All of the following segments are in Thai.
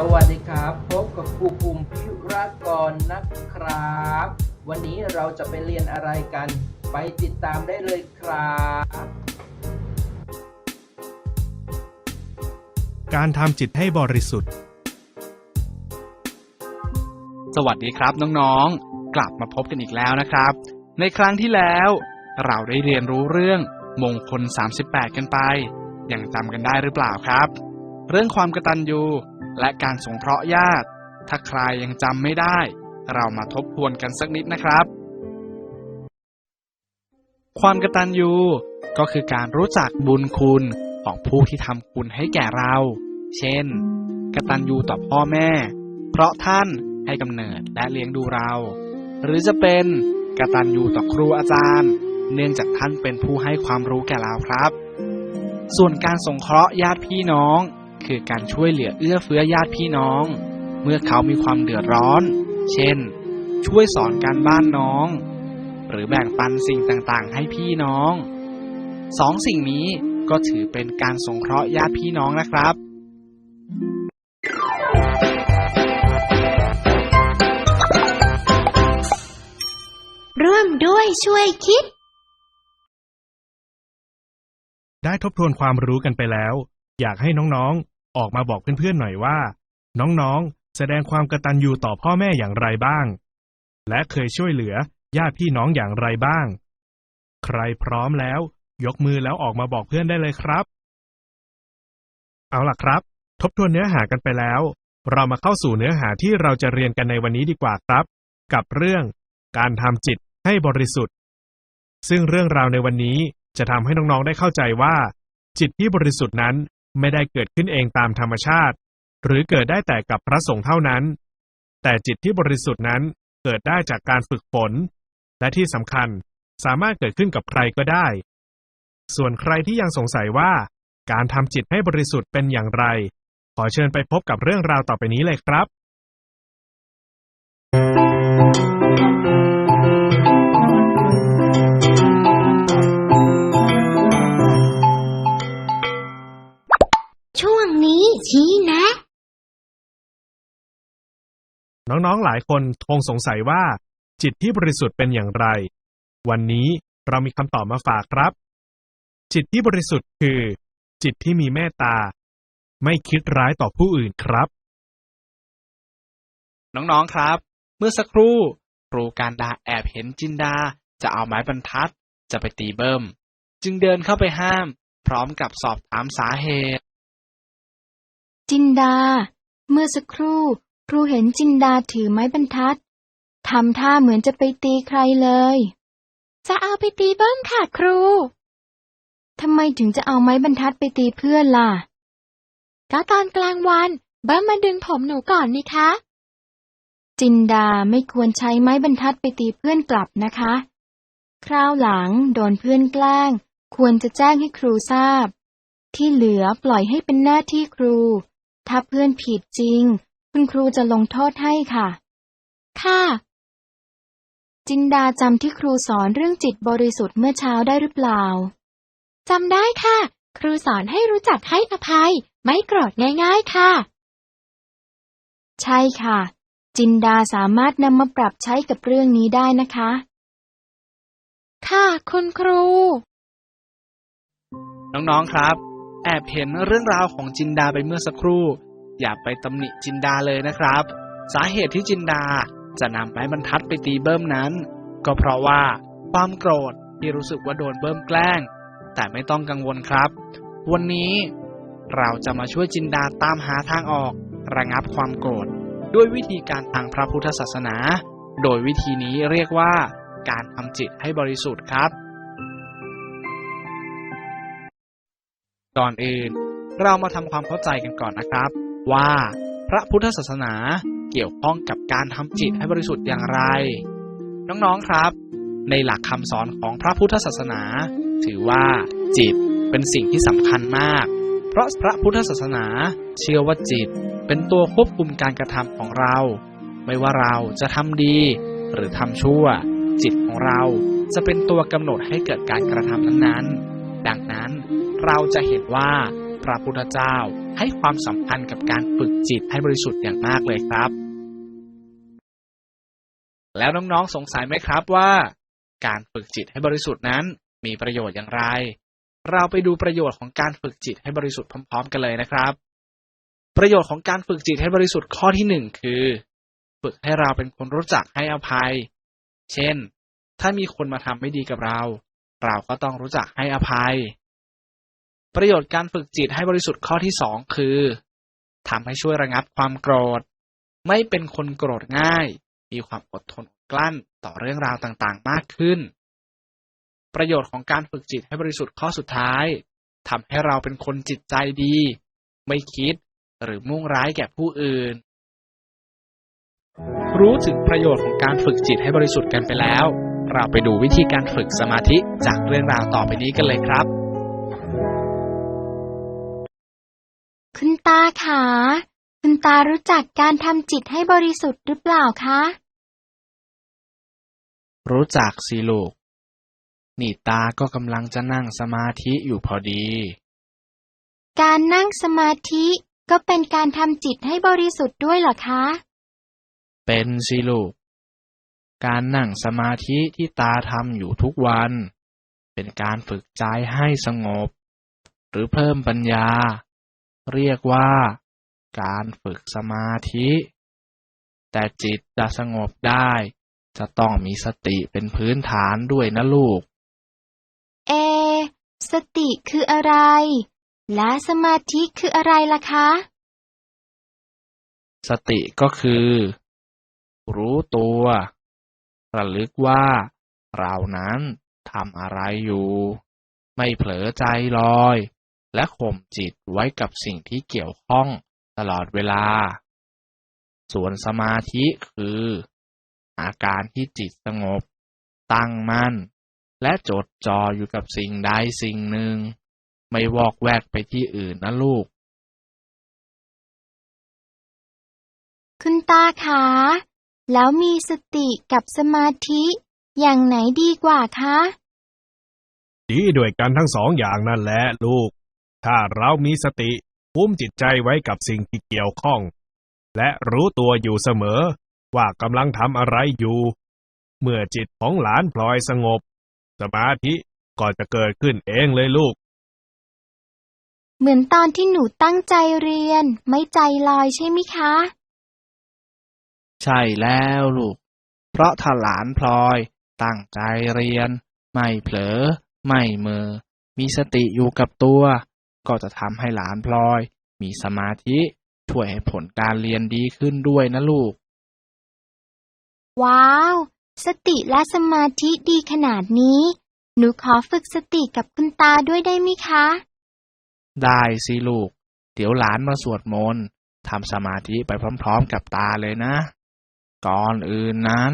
สวัสดีครับ พบกับครูภูมิพิรากรนะครับ วันนี้เราจะไปเรียนอะไรกัน ไปติดตามได้เลยครับ การทำจิตให้บริสุทธิ์ สวัสดีครับน้องๆ กลับมาพบกันอีกแล้วนะครับ ในครั้งที่แล้ว เราได้เรียนรู้เรื่องมงคล 38 กันไป ยังจำกันได้หรือเปล่าครับ เรื่องความกตัญญู และการสงเคราะห์ญาติ ถ้าใครยังจำไม่ได้ เรามาทบทวนกันสักนิดนะครับ ความกตัญญูก็คือการรู้จักบุญคุณของผู้ที่ทำคุณให้แก่เรา เช่น กตัญญูต่อพ่อแม่ เพราะท่านให้กำเนิดและเลี้ยงดูเรา หรือจะเป็นกตัญญูต่อครูอาจารย์ เนื่องจากท่านเป็นผู้ให้ความรู้แก่เราครับ ส่วนการสงเคราะห์ญาติพี่น้อง คือการช่วยเหลือเอื้อเฟื้อญาติพี่น้อง เมื่อเขามีความเดือดร้อน เช่น ช่วยสอนการบ้านน้อง หรือแบ่งปันสิ่งต่างๆ ให้พี่น้องสองสิ่งนี้ก็ถือเป็นการสงเคราะห์ญาติพี่น้องนะครับร่วมด้วยช่วยคิด ได้ทบทวนความรู้กันไปแล้ว อยากให้น้องๆ ออกมาบอกเพื่อนๆหน่อยว่า น้องๆ แสดงความกตัญญูต่อพ่อแม่อย่างไรบ้าง และเคยช่วยเหลือญาติพี่น้องอย่างไรบ้าง ใครพร้อมแล้ว ยกมือแล้วออกมาบอกเพื่อนได้เลยครับ เอาล่ะครับ ทบทวนเนื้อหากันไปแล้ว เรามาเข้าสู่เนื้อหาที่เราจะเรียนกันในวันนี้ดีกว่าครับ กับเรื่อง การทำจิตให้บริสุทธิ์ ซึ่งเรื่องราวในวันนี้จะทำให้น้องๆได้เข้าใจว่า จิตที่บริสุทธิ์นั้น ไม่ได้เกิดขึ้นเองตามธรรมชาติ หรือเกิดได้แต่กับพระสงฆ์เท่านั้น แต่จิตที่บริสุทธิ์นั้นเกิดได้จากการฝึกฝน และที่สำคัญสามารถเกิดขึ้นกับใครก็ได้ ส่วนใครที่ยังสงสัยว่า การทำจิตให้บริสุทธิ์เป็นอย่างไร ขอเชิญไปพบกับเรื่องราวต่อไปนี้เลยครับ น้องๆ หลายคนคงสงสัยว่า จิตที่บริสุทธิ์เป็นอย่างไร วันนี้เรามีคำตอบมาฝากครับ จิตที่บริสุทธิ์คือ จิตที่มีเมตตา ไม่คิดร้ายต่อผู้อื่นครับ น้องๆ ครับ เมื่อสักครู่ ครูการดาแอบเห็นจินดา จะเอาไม้บรรทัด จะไปตีเบิ้ม จึงเดินเข้าไปห้าม พร้อมกับสอบถามสาเหตุ จินดา เมื่อสักครู่ ครูเห็นจินดาถือไม้บรรทัดทำท่าเหมือนจะไปตีใครเลย จะเอาไปตีเบิ้มค่ะครู ทำไมถึงจะเอาไม้บรรทัดไปตีเพื่อนล่ะ ก็ตอนกลางวันเบิ้มมาดึงผมหนูก่อนนี่คะ จินดาไม่ควรใช้ไม้บรรทัดไปตีเพื่อนกลับนะคะ คราวหลังโดนเพื่อนแกล้ง ควรจะแจ้งให้ครูทราบ ที่เหลือปล่อยให้เป็นหน้าที่ครู ถ้าเพื่อนผิดจริง คุณครูจะลงโทษให้ค่ะ ค่ะ จินดาจำที่ครูสอนเรื่องจิตบริสุทธิ์เมื่อเช้าได้หรือเปล่าจำได้ค่ะ ครูสอนให้รู้จักให้อภัย ไม่โกรธง่ายๆค่ะ ใช่ค่ะ จินดาสามารถนำมาปรับใช้กับเรื่องนี้ได้นะคะ ค่ะคุณครู น้องๆครับ แอบเห็นเรื่องราวของจินดาไปเมื่อสักครู่ อย่าไปตำหนิจินดาเลยนะครับ สาเหตุที่จินดาจะนำไม้บรรทัดไปตีเบิ้มนั้น ก็เพราะว่าความโกรธที่รู้สึกว่าโดนเบิ้มแกล้ง แต่ไม่ต้องกังวลครับ วันนี้เราจะมาช่วยจินดาตามหาทางออก ระงับความโกรธ ด้วยวิธีการทางพระพุทธศาสนา โดยวิธีนี้เรียกว่า การทำจิตให้บริสุทธิ์ครับ ก่อนอื่น เรามาทำความเข้าใจกันก่อนนะครับ ว่าพระพุทธศาสนาเกี่ยวข้องกับการทำจิตให้บริสุทธิ์อย่างไร น้องๆครับ ในหลักคำสอนของพระพุทธศาสนา ถือว่าจิตเป็นสิ่งที่สำคัญมาก เพราะพระพุทธศาสนาเชื่อว่าจิตเป็นตัวควบคุมการกระทำของเรา ไม่ว่าเราจะทำดีหรือทำชั่ว จิตของเราจะเป็นตัวกำหนดให้เกิดการกระทำนั้นๆ ดังนั้นเราจะเห็นว่าพระพุทธเจ้า ให้ความสำคัญกับการฝึกจิตให้บริสุทธิ์อย่างมากเลยครับ แล้วน้องๆสงสัยไหมครับว่า การฝึกจิตให้บริสุทธิ์นั้นมีประโยชน์อย่างไร เราไปดูประโยชน์ของการฝึกจิตให้บริสุทธิ์พร้อม ๆ กันเลยนะครับ ประโยชน์ของการฝึกจิตให้บริสุทธิ์ข้อที่หนึ่งคือ ฝึกให้เราเป็นคนรู้จักให้อภัย เช่น ถ้ามีคนมาทำไม่ดีกับเรา เราก็ต้องรู้จักให้อภัย ประโยชน์การฝึกจิตให้บริสุทธิ์ข้อที่สองคือทำให้ช่วยระงับความโกรธ ไม่เป็นคนโกรธง่าย มีความอดทนอดกลั้นต่อเรื่องราวต่างๆ มากขึ้น ประโยชน์ของการฝึกจิตให้บริสุทธิ์ข้อสุดท้ายทำให้เราเป็นคนจิตใจดี ไม่คิดหรือมุ่งร้ายแก่ผู้อื่น รู้ถึงประโยชน์ของการฝึกจิตให้บริสุทธิ์กันไปแล้ว เราไปดูวิธีการฝึกสมาธิจากเรื่องราวต่อไปนี้กันเลยครับ คุณตาขาคุณตารู้จักการทำจิตให้บริสุทธิ์หรือเปล่าคะ รู้จักสิลูก นี่ตาก็กำลังจะนั่งสมาธิอยู่พอดี การนั่งสมาธิก็เป็นการทำจิตให้บริสุทธิ์ด้วยเหรอคะ เป็นสิลูก การนั่งสมาธิที่ตาทำอยู่ทุกวัน เป็นการฝึกใจให้สงบ หรือเพิ่มปัญญา เรียกว่าการฝึกสมาธิ แต่จิตจะสงบได้ จะต้องมีสติเป็นพื้นฐานด้วยนะลูก เอ สติคืออะไร และสมาธิคืออะไรล่ะคะ สติก็คือ รู้ตัวระลึกว่า เรานั้นทำอะไรอยู่ ไม่เผลอใจลอย และข่มจิตไว้กับสิ่งที่เกี่ยวข้องตลอดเวลา ส่วนสมาธิคือ อาการที่จิตสงบ ตั้งมั่น และจดจ่ออยู่กับสิ่งใดสิ่งหนึ่ง ไม่วอกแวกไปที่อื่นนะลูก คุณตาขาแล้วมีสติกับสมาธิอย่างไหนดีกว่าคะ ดีด้วยกันทั้งสองอย่างนั่นแหละลูก ถ้าเรามีสติคุ้มจิตใจไว้กับสิ่งที่เกี่ยวข้อง และรู้ตัวอยู่เสมอ ว่ากำลังทำอะไรอยู่ เมื่อจิตของหลานพลอยสงบ สมาธิก็จะเกิดขึ้นเองเลยลูก เหมือนตอนที่หนูตั้งใจเรียน ไม่ใจลอยใช่ไหมคะ ใช่แล้วลูก เพราะถ้าหลานพลอย ตั้งใจเรียน ไม่เผลอ ไม่เมอ มีสติอยู่กับตัว ก็จะทำให้หลานพลอย มีสมาธิช่วยให้ผลการเรียนดีขึ้นด้วยนะลูก ว้าว สติและสมาธิดีขนาดนี้ หนูขอฝึกสติกับคุณตาด้วยได้ไหมคะ ได้สิลูก เดี๋ยวหลานมาสวดมนต์ทำสมาธิไปพร้อมๆกับตาเลยนะ ก่อนอื่นนั้น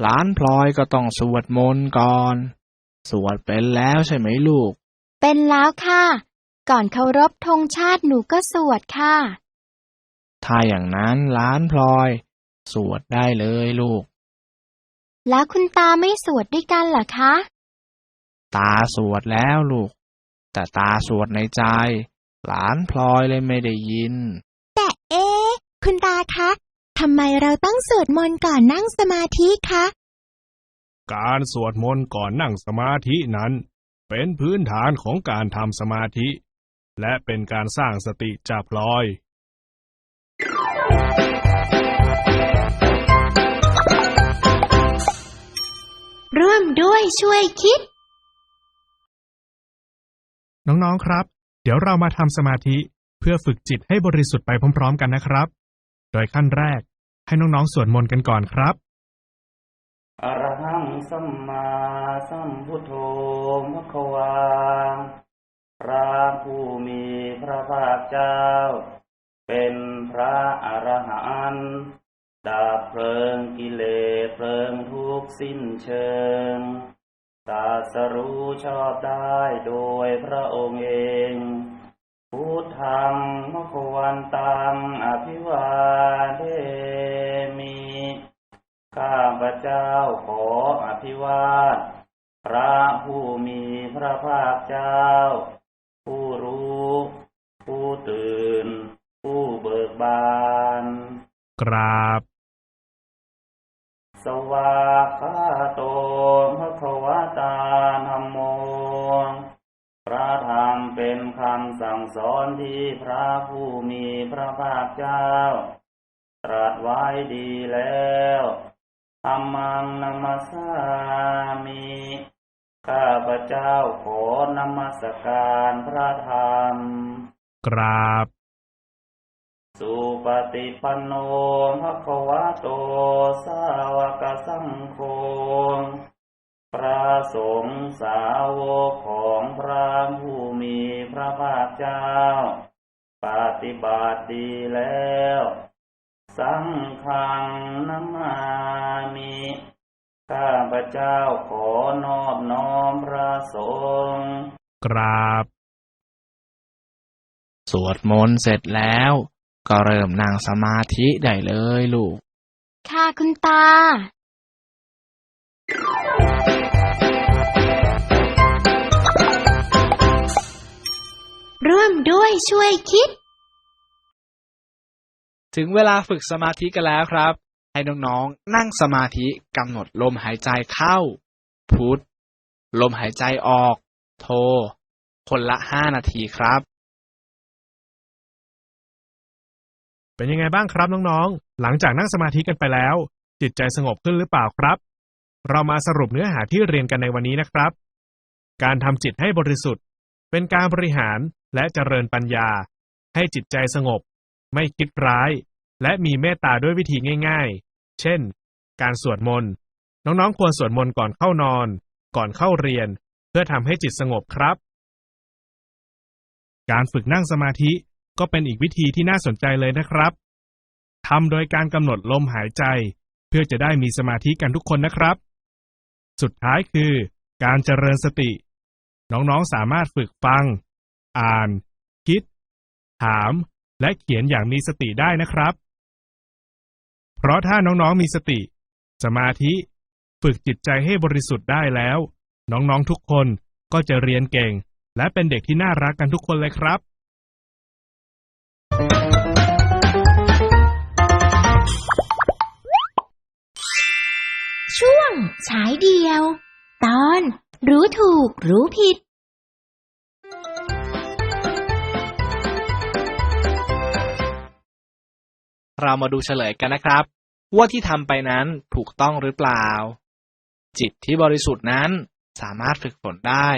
หลานพลอยก็ต้องสวดมนต์ก่อน สวดเป็นแล้วใช่ไหมลูก เป็นแล้วค่ะ ก่อนเคารพธงชาติหนูก็สวดค่ะ ถ้าอย่างนั้นหลานพลอย สวดได้เลยลูก แล้วคุณตาไม่สวดด้วยกันเหรอคะ ตาสวดแล้วลูก แต่ตาสวดในใจ หลานพลอยเลยไม่ได้ยิน แต่เอ๊ะคุณตาคะทำไมเราต้องสวดมนต์ก่อนนั่งสมาธิคะ การสวดมนต์ก่อนนั่งสมาธินั้น เป็นพื้นฐานของการทำสมาธิ และเป็นการสร้างสติจากพลอย ร่วมด้วยช่วยคิด น้อง ๆ ครับ เดี๋ยวเรามาทำสมาธิเพื่อฝึกจิตให้บริสุทธิ์ไปพร้อม ๆ กันนะครับ โดยขั้นแรกให้น้อง ๆ สวดมนต์กันก่อนครับอรหังสัมมาสัมพุทโธมะคะวา พระผู้มีพระภาคเจ้า เป็นพระอรหันต์ดับเพลิงกิเลสเพลิงทุกสิ้นเชิงตรัสรู้ชอบได้โดยพระองค์เอง พุทธังมะควันตังอภิวาเทมิ ข้าพเจ้าขออภิวาท พระผู้มีพระภาคเจ้า ผู้รู้ผู้ตื่นกราบ สวากขาโตภะคะวะตาธัมโม พระธรรมเป็นคำสั่งสอนที่พระผู้มีพระภาคเจ้า ตรัสไว้ดีแล้วธรรมังนัมสสามิข้าพเจ้าขอนมัสการพระธรรม กราบ สุปฏิปันโนภะคะวะโต สาวกสังโฆพระสงฆ์สาวกของพระผู้มีพระภาคเจ้า ปฏิบัติดีแล้ว สังฆังนามามิข้าพเจ้าขอนอบน้อมพระสงฆ์กราบ สวดมนต์เสร็จแล้ว ก็เริ่มนั่งสมาธิได้เลยลูก ค่ะคุณตา ร่วมด้วยช่วยคิด ถึงเวลาฝึกสมาธิกันแล้วครับ ให้น้องๆ นั่งสมาธิกำหนดลมหายใจเข้า พุทลมหายใจออก โท คนละห้านาทีครับ เป็นยังไงบ้างครับน้องๆ หลังจากนั่งสมาธิกันไปแล้ว จิตใจสงบขึ้นหรือเปล่าครับ เรามาสรุปเนื้อหาที่เรียนกันในวันนี้นะครับ การทำจิตให้บริสุทธิ์ เป็นการบริหารและเจริญปัญญา ให้จิตใจสงบ ไม่คิดร้าย และมีเมตตาด้วยวิธีง่าย ๆ เช่น การสวดมนต์ น้องๆ ควรสวดมนต์ก่อนเข้านอน ก่อนเข้าเรียน เพื่อทำให้จิตสงบครับ การฝึกนั่งสมาธิ ก็เป็นอีกวิธีที่น่าสนใจเลยนะครับทำโดยการกำหนดลมหายใจ เพื่อจะได้มีสมาธิกันทุกคนนะครับ สุดท้ายคือ การเจริญสติ น้องๆสามารถฝึกฟัง อ่าน คิด ถาม และเขียนอย่างมีสติได้นะครับ เพราะถ้าน้องๆมีสติ สมาธิ ฝึกจิตใจให้บริสุทธิ์ได้แล้ว น้องๆทุกคนก็จะเรียนเก่ง และเป็นเด็กที่น่ารักกันทุกคนเลยครับ ฉายเดียว ตอน รู้ถูกรู้ผิด เรามาดูเฉลยกันนะครับ ว่าที่ทำไปนั้นถูกต้องหรือเปล่า จิตที่บริสุทธิ์นั้นสามารถฝึกฝนได้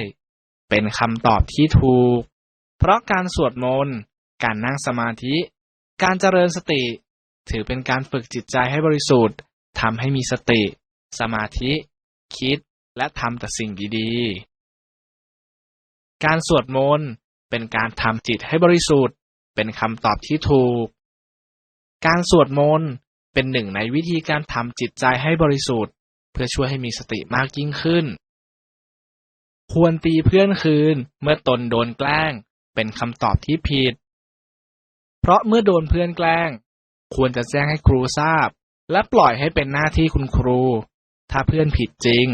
เป็นคำตอบที่ถูก เพราะการสวดมนต์ การนั่งสมาธิ การเจริญสติ ถือเป็นการฝึกจิตใจให้บริสุทธิ์ทำให้มีสติ สมาธิ คิดและทำแต่สิ่งดีๆ การสวดมนต์เป็นการทำจิตให้บริสุทธิ์ เป็นคำตอบที่ถูก การสวดมนต์เป็นหนึ่งในวิธีการทำจิตใจให้บริสุทธิ์ เพื่อช่วยให้มีสติมากยิ่งขึ้น ควรตีเพื่อนคืนเมื่อตนโดนแกล้ง เป็นคำตอบที่ผิด เพราะเมื่อโดนเพื่อนแกล้ง ควรจะแจ้งให้ครูทราบ และปล่อยให้เป็นหน้าที่คุณครู ถ้าเพื่อนผิดจริง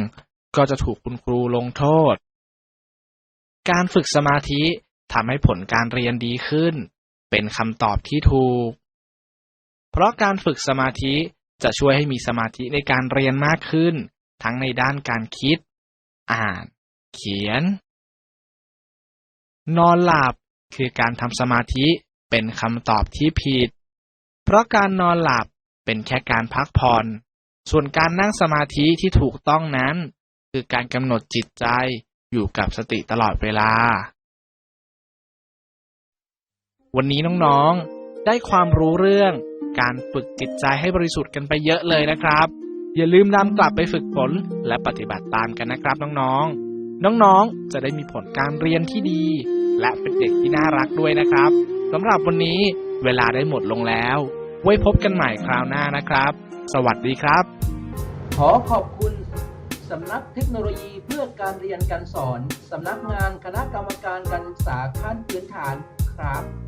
ก็จะถูกคุณครูลงโทษ การฝึกสมาธิทำให้ผลการเรียนดีขึ้น เป็นคำตอบที่ถูก เพราะการฝึกสมาธิจะช่วยให้มีสมาธิในการเรียนมากขึ้น ทั้งในด้านการคิด อ่าน เขียน นอนหลับคือการทำสมาธิเป็นคำตอบที่ผิด เพราะการนอนหลับเป็นแค่การพักผ่อน ส่วนการนั่งสมาธิที่ถูกต้องนั้น คือการกำหนดจิตใจอยู่กับสติตลอดเวลา วันนี้น้องๆ ได้ความรู้เรื่องการฝึกจิตใจให้บริสุทธิ์กันไปเยอะเลยนะครับ อย่าลืมนำกลับไปฝึกฝนและปฏิบัติตามกันนะครับน้องๆ น้องๆ จะได้มีผลการเรียนที่ดี และเป็นเด็กที่น่ารักด้วยนะครับสำหรับวันนี้เวลาได้หมดลงแล้ว ไว้พบกันใหม่คราวหน้านะครับ สวัสดีครับ ขอขอบคุณสำนักเทคโนโลยีเพื่อการเรียนการสอน สำนักงานคณะกรรมการการศึกษาขั้นพื้นฐานครับ